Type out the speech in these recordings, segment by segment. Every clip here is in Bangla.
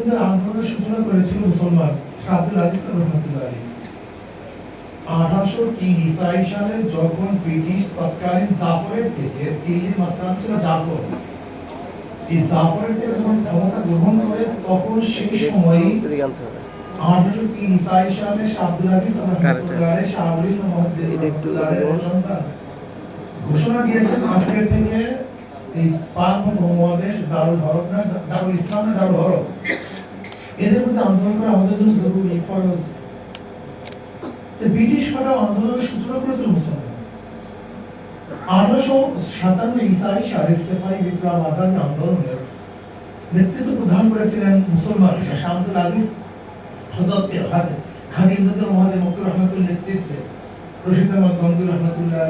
বিরুদ্ধে আন্দোলনের সূচনা করেছিল মুসলমান আব্দুল আজিজ রহমতুল্লাহ আলী। আঠারোশো তিরিশ সালে যখন ব্রিটিশ তৎকালীন জাফরের থেকে দিল্লির মাস্টার ছিল জাফর, এই জাফরের থেকে যখন ক্ষমতা গ্রহণ করে, তখন সেই হবে আঠারোশো তিরিশ সালে আব্দুল আজিজ রহমতুল্লাহ আলী, শাহ মোহাম্মদ সন্তান। ঘোষণা দিয়েছেন আজকের থেকে এই পাক মহাদেশ দারুল হরফ না, দারুল ইসলাম দারুল হরফ? এদের প্রতি আন্দোলন করা আমাদের জন্য জরুরি ফরজ ব্রিটিশ করা আন্দোলনের সূচনা করেছিল মুসলমান। আঠারোশো সাতান্ন ইসাই সাড়ে সেফাই বিপ্লব আজাদ আন্দোলনের নেতৃত্ব প্রধান করেছিলেন মুসলমান শামদুল আজিজ হজরত হাজি ইমদাদুল মকুর রহমতুল নেতৃত্বে গঙ্গুর রহমতুল্লাহ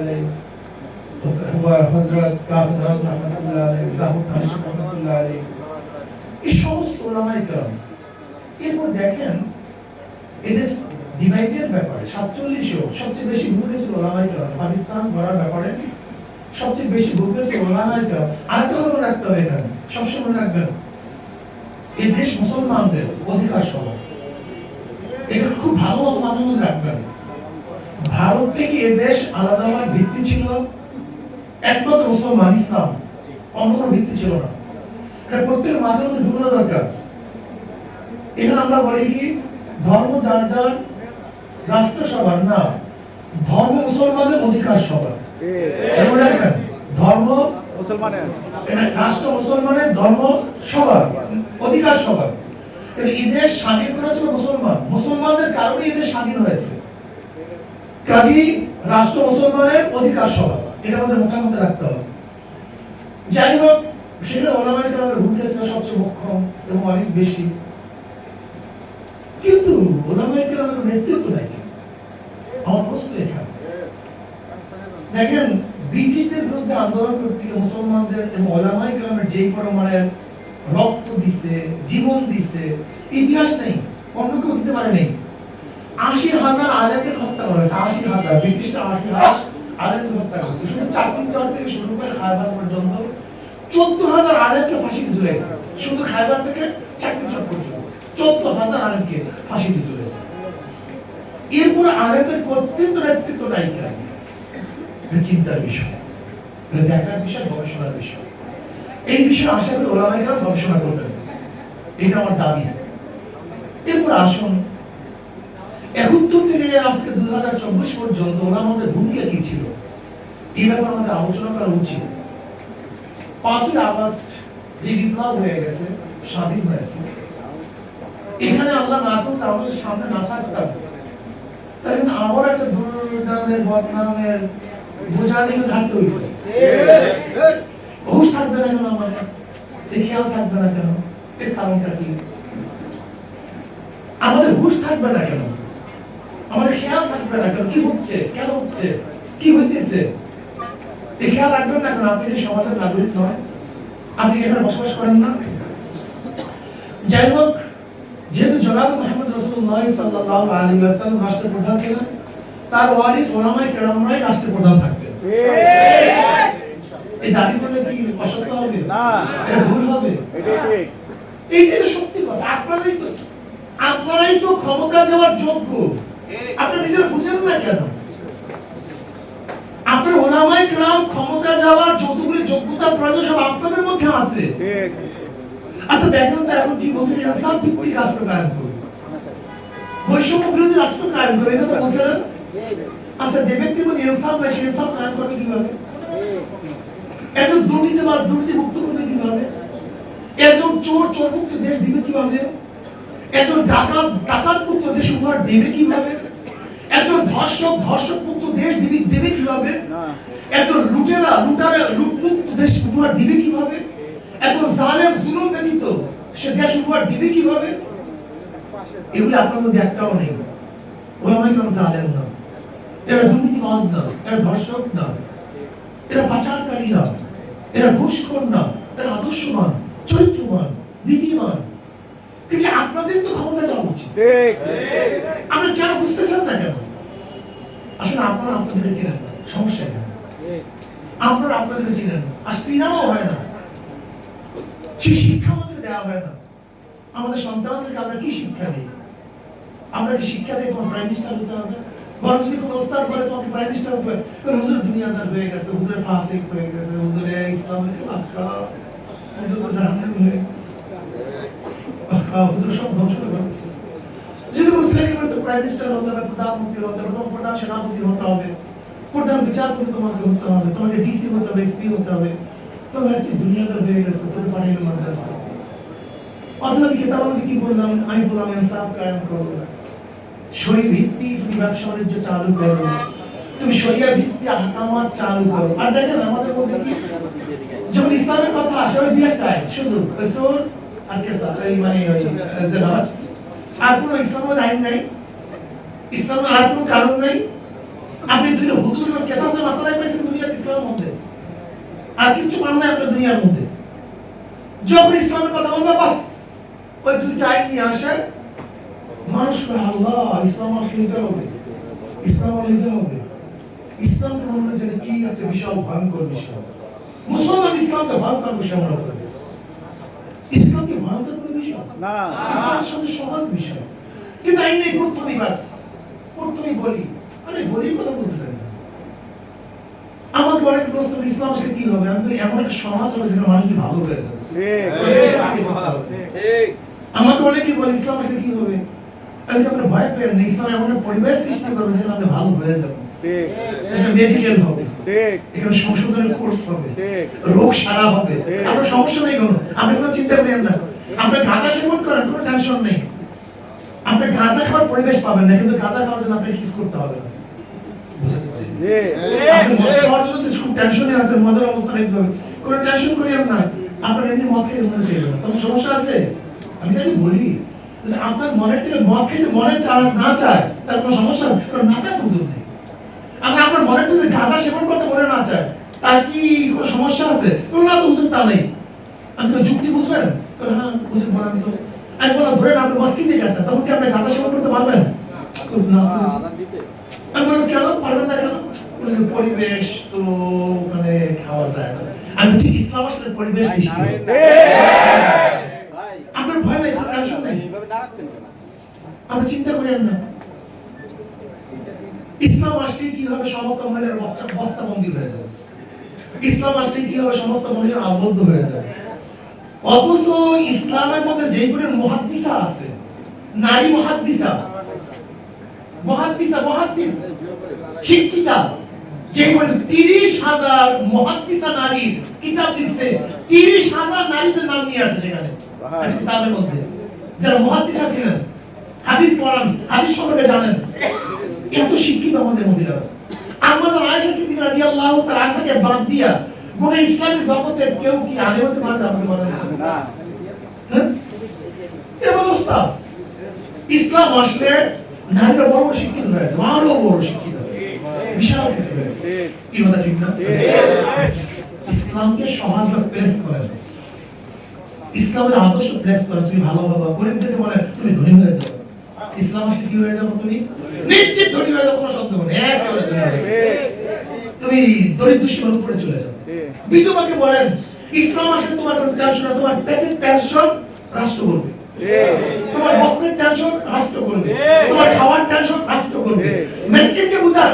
হজরত রহমতুল্লাহ রহমতুল্লাহ এই সমস্ত এরপর দেখেন এদের ডিভাইডের ব্যাপারে, সাতচল্লিশেও সবচেয়ে বেশি ভুল হয়েছিল ওলামাইকার পাকিস্তান করার ব্যাপারে সবচেয়ে বেশি ভুল হয়েছিল ওলামাইকার আরেকটা কথা রাখতে হবে এখানে, সবসময় রাখবেন, এই দেশ মুসলমানদের অধিকার সহ। এটা খুব ভালো মতো মাঝে মধ্যে রাখবেন। ভারত থেকে এ দেশ আলাদা আলাদা ভিত্তি ছিল, একমাত্র মুসলমান, ইসলাম অন্য ভিত্তি ছিল না। এটা প্রত্যেক মাঝে মধ্যে ঢুকানো দরকার। এখানে আমরা বলি কি? ধর্ম যার যার রাষ্ট্র সবার, না। ধর্ম মুসলমানদের অধিকার সবার। ধর্ম মুসলমানের রাষ্ট্র মুসলমানের ধর্ম সবার, অধিকার সবার। ঈদের স্বাধীন করেছিল মুসলমান। মুসলমানদের কারণে ঈদের স্বাধীন হয়েছে। কাজী রাষ্ট্র মুসলমানের অধিকার সবার। এটা আমাদের মোটামুটি রাখতে হবে। যাই হোক, সেখানে ওলামাই কালামের ভূমিকা ছিল সবচেয়ে মুখ্য এবং অনেক বেশি। কিন্তু ওলামাই নেতৃত্ব নাই আমার প্রশ্ন এখানে দেখেন, ব্রিটিশদের বিরুদ্ধে আন্দোলন করতে গিয়ে মুসলমানদের এবং ওলামাই কালামের যেই পরিমাণে রক্ত দিছে, জীবন দিছে, ইতিহাস নেই, অন্য কেউ দিতে পারে নেই। আশি হাজার আলেমকে হত্যা করা আশি হাজার, ব্রিটিশরা আশি হাজার আলেমকে হত্যা করেছে শুধু চাকরি চর থেকে শুরু করে খায়বার পর্যন্ত চোদ্দ হাজার আলেমকে ফাঁসিতে ঝুলাইছে শুধু খায়বার থেকে চাকরি চর পর্যন্ত। চোদ্দ হাজার আলেমকে ফাঁসিতে ঝুলাইছে এরপর আলেমদের কর্তৃত্ব নেতৃত্ব নাই চিন্তার বিষয়। দেখার বিষয়, গবেষণার বিষয়। এই বিষয়ে আশা করি ওলামাইরা গবেষণা করবেন। এটা আমার দাবি। এরপর আসুন। থেকে আজকে দুই হাজার চব্বিশ পর্যন্ত ওলামাদের ভূমিকা কি ছিল? এই আমাদের আলোচনা করা উচিত। পাঁচই আগস্ট যে বিপ্লব হয়ে গেছে, স্বাধীন হয়েছে এখানে আমরা না করতে আমাদের সামনে না থাকতাম কেন কি? আমাদের হুশ থাকবে না কেন? আমাদের খেয়াল থাকবে না কেন? কি হচ্ছে? কেন হচ্ছে? কি হইতেছে? এই খেয়াল রাখবেন না কেন? আপনি কি সমাজের নাগরিক নয়? আপনি এখানে বসবাস করেন না? যাই হোক যেহেতু জনাব মোহাম্মদ রসুল্লাহ সাল্লাল্লাহু আলাইহি ওয়াসাল্লাম রাষ্ট্রপ্রধান ছিলেন তার ওয়ারিস ওলামাই কেরামরাই রাষ্ট্রপ্রধান থাকবে। এই দাবি করলে কি অসত্য হবে? না। এটা ভুল হবে? এইটাই সত্যি কথা আপনারাই তো আপনারাই তো ক্ষমতা যাওয়ার যোগ্য। আপনারা নিজেরা বুঝেন না কেন? আপনার ওলামাই ক্রাম ক্ষমতা যাওয়ার যতগুলি যোগ্যতা প্রয়োজন সব আপনাদের মধ্যে আছে। ঠিক। আচ্ছা দেখেন তো এখন কি বলতেছে ইনসাফ ভিত্তিক রাষ্ট্র কায়েম করবে। বৈষম্য বিরোধী রাষ্ট্র কায়েম করবে এটা তো বলছেন আচ্ছা যে ব্যক্তির মধ্যে ইনসাফ নাই সে ইনসাফ কায়েম করবে কীভাবে? একজন দুর্নীতিবাজ দুর্নীতি মুক্ত করবে কীভাবে? একজন চোর চোর মুক্ত দেশ দিবে কীভাবে? একজন ডাকাত ডাকাত মুক্ত দেশ উপহার দেবে কীভাবে? একজন ধর্ষক ধর্ষক মুক্ত দেশ দিবে দেবে কীভাবে? না। একজন লুটেরা লুটারা লুট মুক্ত দেশ উপহার দিবে কীভাবে? একজন জালেম জুলুম ব্যতীত সে দেশ উপহার দিবে কীভাবে? এগুলো আপনার মধ্যে একটাও নেই। ওলামাই কেন জালেম না। এরা দুর্নীতিবাজ না এরা ধর্ষক না এরা পাচারকারী না এরা ঘুষখোর না এরা আদর্শবান চরিত্রবান নীতিবান। কিছু আপনাদের তো ক্ষমতা যাওয়া উচিত। ঠিক। আপনি কেন বুঝতেছেন না কেন? আসলে আপনারা আপনাদেরকে চিনেন না সমস্যা এখানে আপনারা আপনাদেরকে চিনেন আর চিনানো হয় না। সেই শিক্ষা? আমাদের দেওয়া হয় না। আমাদের সন্তানদেরকে আমরা কি শিক্ষা দিই? আমরা কি শিক্ষা দিই? তোমার প্রাইম মিনিস্টার হতে হবে। বরং যদি কোনো ওস্তাদ বলে তোমাকে প্রাইম মিনিস্টার হতে হবে হুজুর দুনিয়াদার হয়ে গেছে, হুজুরে ফাসিক হয়ে গেছে, হুজুরে ইসলামের খেলাফা হুজুর তো জাহান্নামী হয়ে গেছে। হুজুর সব ধ্বংস করে ফেলেছে। যদি বলে তো প্রাইম মিনিস্টার হতে হবে, প্রধানমন্ত্রী হতে হবে, প্রধান সেনাপতি হতে হবে, প্রধান বিচারপতি তোমাকে হতে হবে, তোমাকে ডিসি হতে হবে এসপি হতে হবে তোমরা তুই দুনিয়াদার হয়ে গেছো তোকে পাঠাইলো মাদ্রাসা। অথবা কিতাব আমি কি বললাম? আমি বললাম, ইনসাফ কায়েম করো শরীর ভিত্তি তুমি ব্যবসা বাণিজ্য চালু করো তুমি শরিয়া ভিত্তি আহকামাত চালু করো। আর দেখেন আমাদের মধ্যে কি? যখন ইসলামের কথা আসে, ওই দুই একটা আইন শুধু সুর আর কেসা এই মানে আর কোনো ইসলামের আইন নাই। ইসলামের আর কোনো কারণ নাই। আপনি দুইটা হুদুর এবং কেসাসের মাসালাই পাইছেন দুনিয়ার ইসলামের মধ্যে। আর কিছু পান নাই আপনার দুনিয়ার মধ্যে। যখন ইসলামের কথা বলবে বাস ওই দুইটা আইন নিয়ে আসে মানুষ আল্লাহ ইসলাম আসলে হবে। ইসলাম হবে। ইসলামকে মনে হয় যেন কি একটা বিশাল ভয়ঙ্কর বিষয়। মুসলমান ইসলামকে ভয়ঙ্কর বিষয় মনে করে। ইসলামকে ভয়ঙ্কর কোনো বিষয়? না। ইসলামের সাথে সহজ বিষয়। কিন্তু আইন প্রথমেই বলি। আরে বলি কথা বলতেছেন না। আমাকে অনেক প্রশ্ন ইসলাম আসলে কি হবে? আমি এমন একটা সমাজ হবে যেখানে মানুষ ভালো হয়ে যাবে। আমাকে অনেকেই বলে, ইসলাম আসলে কি হবে? আমি ভয় পেন না, ইসলাম এমন একটা সৃষ্টি করবে যেখানে আপনি ভালো হয়ে এখানে মেডিকেল হবে। এখানে সংশোধনের কোর্স হবে। রোগ সারা হবে। আপনার সমস্যা নেই কোনো। আপনি কোনো চিন্তা করেন না। আপনি গাঁজা সেবন করেন, কোনো টেনশন নেই। আপনি গাঁজা খাওয়ার পরিবেশ পাবেন না, কিন্তু গাঁজা খাওয়ার জন্য আপনাকে কিছু করতে হবে না বুঝতে পারলেন? আপনি মদ খাওয়ার জন্য তো খুব টেনশনে আছেন মদের অবস্থা নিতে কোনো টেনশন করিয়েন না। আপনার এমনি মদ খেয়ে মনে চাইবে না তখন সমস্যা আছে? আমি তাকে বলি আপনার মনের থেকে মদ খেতে মনে চায় না চায় তার কোনো সমস্যা আছে? কারণ না চায় তো নেই। আমরা আপনার মনের থেকে গাঁজা সেবন করতে মনে না চায় তার কি কোনো সমস্যা আছে? কোনো না তো হুজুর তা নেই। আমি তো যুক্তি বুঝবেন? হ্যাঁ হুজুর বলেন তো। আমি বললাম ধরেন আপনি মসজিদে গেছেন তখন কি আপনি গাঁজা সেবন করতে পারবেন? না। আমি বললাম কেন? পারবেন না কেন? বলে পরিবেশ তো ওখানে খাওয়া যায় না। আমি ঠিক ইসলাম আসলে পরিবেশ সৃষ্টি আপনার ভয় নাই কোনো টেনশন নেই? আপনি চিন্তা করেন না। ইসলাম আসলে কি হবে সমস্ত মহিলার বস্তা বস্তাবন্দি হয়ে যাবে ইসলাম আসলে কি হবে সমস্ত মহিলার আবদ্ধ হয়ে যাবে অথচ ইসলামের মধ্যে যেই করে মহাদ্দিসা আছে নারী মহাদ্দিসা মহাদ্দিসা মহাদ্দিস। শিক্ষিতা। যে তিরিশ হাজার মহাদ্দিসা নারীর কিতাব লিখছে তিরিশ হাজার নারীদের নাম নিয়ে আসছে সেখানে কিতাবের মধ্যে। যারা মহাদ্দিসা ছিলেন হাদিস পড়ান হাদিস সম্পর্কে জানেন এত শিক্ষিত আমাদের মহিলারা। আমাদের আয়েশা সিদ্দিকা রাদিয়াল্লাহু তাআলা থেকে বাদ দিয়া গোটা ইসলামী জগতে কেউ কি আলেম হতে পারবে আমাকে বলেন না। হ্যাঁ? এর অবস্থা। ইসলাম আসলে নারীরা বড় আরও বড় শিক্ষিত বিশাল কিছু কি কথা ঠিক না। ইসলামকে করেন। ইসলামের আদর্শ করেন। তুমি ভালো গরিবদেরকে বলে, তুমি ধনী হয়ে যাবে ইসলাম আসলে কি হয়ে যাব তুমি? নিশ্চিত ধনী হয়ে যাব, কোনো সন্দেহ নেই একেবারে ধনী হয়ে তুমি দরিদ্র সীমার উপরে চলে ঠিক বিধবাকে বলেন, ইসলাম আসলে তোমার কোনো টেনশন তোমার পেটের টেনশন রাষ্ট্র করবে। তোমার বস্ত্রের টেনশন রাষ্ট্র করবে। তোমার খাওয়ার টেনশন রাষ্ট্র করবে। মেসকিনকে বুঝান।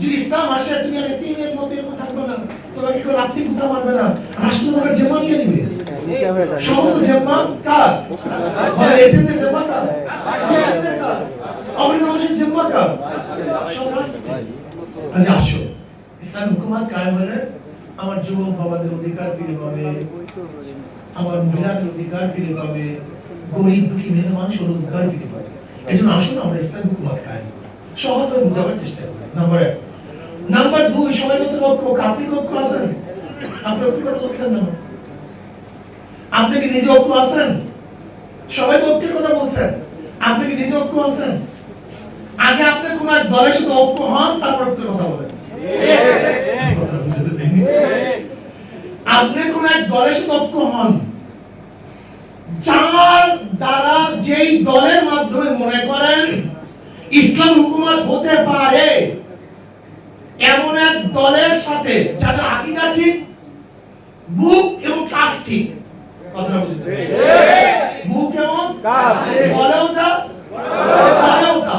যদি ইসলাম আসে তুমি তিনের মধ্যে এরকম থাকবে না। তোমাকে কেউ রাত্রি মারবে না। রাষ্ট্র তোমাকে জেমা নিয়ে নিবে। সমস্ত জেম্মা কার? জেম্মা কার? অবৈধ মানুষের জেম্মা কার? কাজে আসো। ইসলাম হুকুমাত কায়েম হলে আমার যুবক বাবাদের অধিকার ফিরে পাবে। আমার মহিলাদের অধিকার ফিরে পাবে। গরিব দুঃখী মেয়ে মানুষের অধিকার ফিরে পাবে এই জন্য আসুন আমরা ইসলাম হুকুমাত কায়েম করি। সহজভাবে বুঝাবার চেষ্টা করি। নাম্বার এক। নাম্বার দুই সবাই বলছেন ঐক্য আপনি ঐক্য আছেন? আপনি কথা বলছেন না। আপনি কি নিজে ঐক্য আছেন? সবাই ঐক্যের কথা বলছেন। আপনি কি নিজে ঐক্য আছেন? আগে আপনি কোন এক দলের সাথে ঐক্য হন তারপর ঐক্যের কথা বলেন। পারেননি? আপনি কোন এক দলের সাথে ঐক্য হন যার দ্বারা যেই দলের মাধ্যমে মনে করেন ইসলাম হুকুমত হতে পারে, এমন এক দলের সাথে যাদের আকিদা ঠিক বুক এবং কাজ ঠিক। কথাটা বুঝতে এবং বলেও যা, বলেও তা।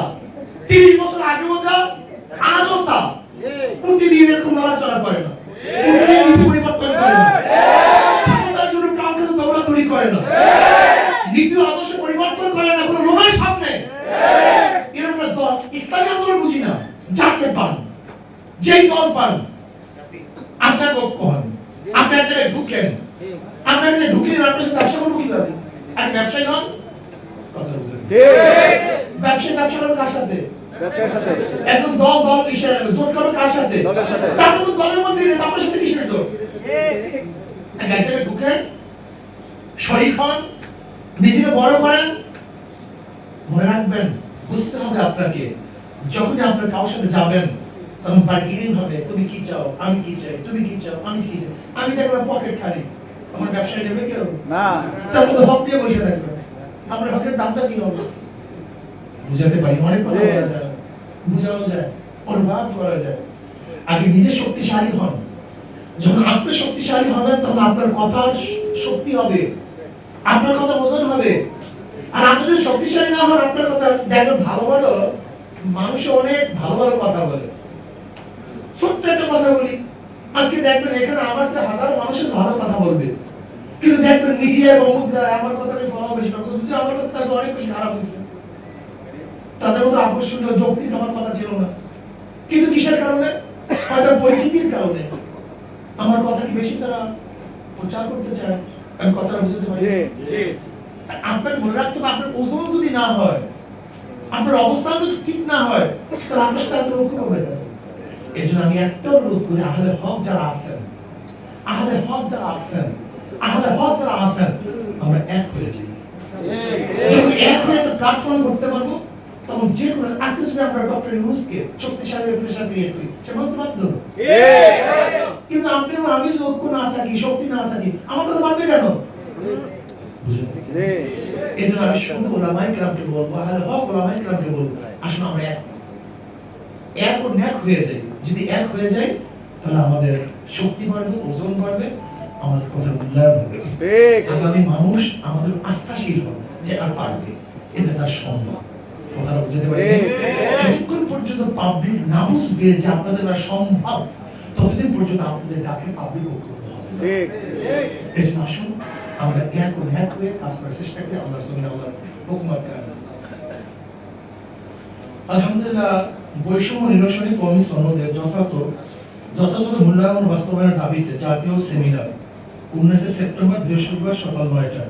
তিরিশ বছর আগেও যা, আজও তা। প্রতিদিন এরকম নড়াচড়া করে না। প্রতিদিন পরিবর্তন করে না। করে না। নীতি আদর্শ পরিবর্তন করে না কোনো রোগের সামনে। এরকম দল ইসলামী আন্দোলন বুঝি না যাকে পান যেই দল পান আপনার পক্ষ হন আপনার জায়গায় ঢুকেন আপনার কাছে ঢুকলে আপনার সাথে ব্যবসা করব কীভাবে? আর ব্যবসায়ী হন? ব্যবসায়ী ব্যবসা করবে কার সাথে? একদম দল দল কিসের জোট করবে কার সাথে। তারপর দলের মধ্যে আপনার সাথে কিসের জোট? এক এক জায়গায় ঢুকেন শরীর হন নিজেকে বড় করেন মনে রাখবেন বুঝতে হবে আপনাকে যখনই আপনার কারোর সাথে যাবেন তখন বার্গেনিং হবে তুমি কি চাও আমি কি চাই তুমি কি চাও আমি কি চাই আমি দেখব পকেট খালি আমার ব্যবসায় নেবে কেউ? না। মধ্যে হক নিয়ে বসে থাকবে। আপনার হকের দামটা কি হবে? বুঝাতে পারি অনেক কথা বলা যায়। বুঝানো যায় করা যায়। আগে নিজে শক্তিশালী হন। যখন আপনি শক্তিশালী হবেন তখন আপনার কথা শক্তি হবে। আপনার কথা ওজন হবে। আর আপনি যদি শক্তিশালী না হন, আপনার কথা দেখবেন ভালো ভালো মানুষ অনেক ভালো ভালো কথা বলে। ছোট্ট একটা কথা বলি। আজকে দেখবেন এখানে আমার সাথে হাজার মানুষের ভালো কথা বলবে। কিন্তু দেখবেন মিডিয়ায় অমুক যায় আমার কথা কথাটা ফলো বেশি না কিন্তু আমার কথা তার অনেক বেশি খারাপ হয়েছে। তাদের মতো আকর্ষণীয় যৌক্তিক আমার কথা ছিল না। কিন্তু কিসের কারণে? হয়তো পরিচিতির কারণে। আমার কথা কি বেশি তারা প্রচার করতে চায়? আমি কথাটা বুঝতে পারি? জি আপনাকে মনে রাখতে হবে আপনার ওজন যদি না হয় আপনার অবস্থান যদি ঠিক না হয় তাহলে আপনার সাথে আপনার রক্ষা হবে না এর জন্য আমি একটা অনুরোধ করি আহলে হক যারা আছেন আহলে হক যারা আছেন আহলে হক যারা আছেন আমরা এক হয়ে যাই। এক হয়ে একটা প্ল্যাটফর্ম করতে পারব তখন যে কোনো আজকে যদি আমরা ডক্টর ইউনুসকে শক্তিশালী প্রেশার ক্রিয়েট করি সে মানতে বাধ্য কিন্তু আমি যদি ঐক্য না থাকি শক্তি না থাকি কথা মানবে কেন? এই জন্য আমি শুধু ওলামাই কেরামকে বলব আহলে হক ওলামাই কেরামকে বলব আসলে আমরা এক এক ও ন্যাক হয়ে যাই। যদি এক হয়ে যাই তাহলে আমাদের শক্তি বাড়বে ওজন বাড়বে আমাদের কথা মূল্যায়ন হবে। আগামী মানুষ আমাদের আস্থাশীল হবে যে আর পারবে। এটা তার সম্ভব। কথাটা যতক্ষণ পর্যন্ত পাবলিক না বুঝবে যে আপনাদের দ্বারা সম্ভব, ততদিন পর্যন্ত আপনাদের ডাকে পাবলিক ঐক্যবদ্ধ হবে। না। এর জন্য আসুন, আমরা এক ও এক হয়ে কাজ করার চেষ্টা করি। আল্লাহর জমিনে আল্লাহর আলহামদুলিল্লাহ, বৈষম্য নিরসনে যথাযথ যথাযথ মূল্যায়ন বাস্তবায়নের দাবিতে জাতীয় সেমিনার উনিশে সেপ্টেম্বর বৃহস্পতিবার সকাল নয়টা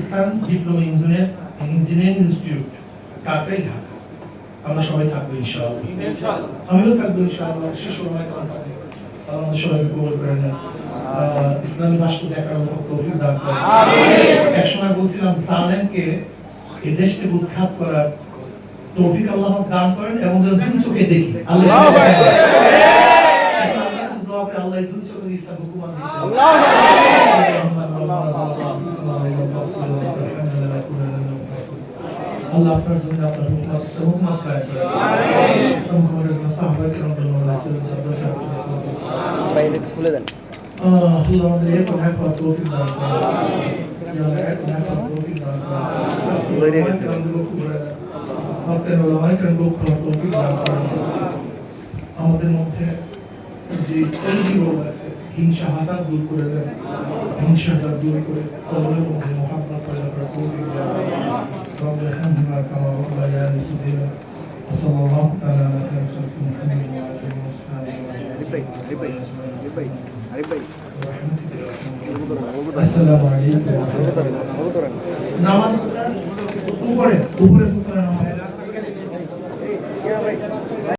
স্থান diploma engineer engineering institute. Kakrail Dhaka. আমরা সবাই থাকব ইনশাআল্লাহ। আমিও থাকব ইনশাআল্লাহ। শিশু সময় কোম্পানি আল্লাহ আমাদের সবাইকে কবুল করে নেন। ইসলামী রাষ্ট্র দেখার মতো তৌফিক দান করেন। এক সময় বলছিলাম সালেমকে এই দেশ থেকে উৎখাত করার তৌফিক আল্লাহ দান করেন এবং যেন দুই চোখে দেখি। আল্লাহ দুই চোখে ইসলাম দিতে আল্লাহু আপনার জন্য আপনার হুকুমত হুকুমত কায়েম করে ইসলাম হুকুমের জন্য সাহাবায়ে কেরাম রাদিয়াল্লাহু আনহুম জাদা সাহেব বাইরে খুলে দেন। আল্লাহ আমাদের এক হওয়ার তৌফিক দান করুন। আল্লাহ এক এক তৌফিক দান করুন। লড়ে গেছে। আপনার ওলামায়ে কেরাম লোক তৌফিক দান করুন। আমাদের মধ্যে যে কলবি রোগ আছে হিংসা হাসাদ দূর করে দেন। হিংসা হাসাদ দূর করে কলবের মধ্যে মোহাব্বত পয়দা করার তৌফিক দান رب ارحمهما كما ربياني صغيرا وصلى الله تعالى على خير خلق محمد وعلى اله وصحبه আরিফ ভাই আরিফ ভাই আরিফ ভাই আরিফ ভাই আসসালামু আলাইকুম ওকে ধরেন ওকে ধরেন নামাজ কোথায় উপরে উপরে কোথায় নামাজ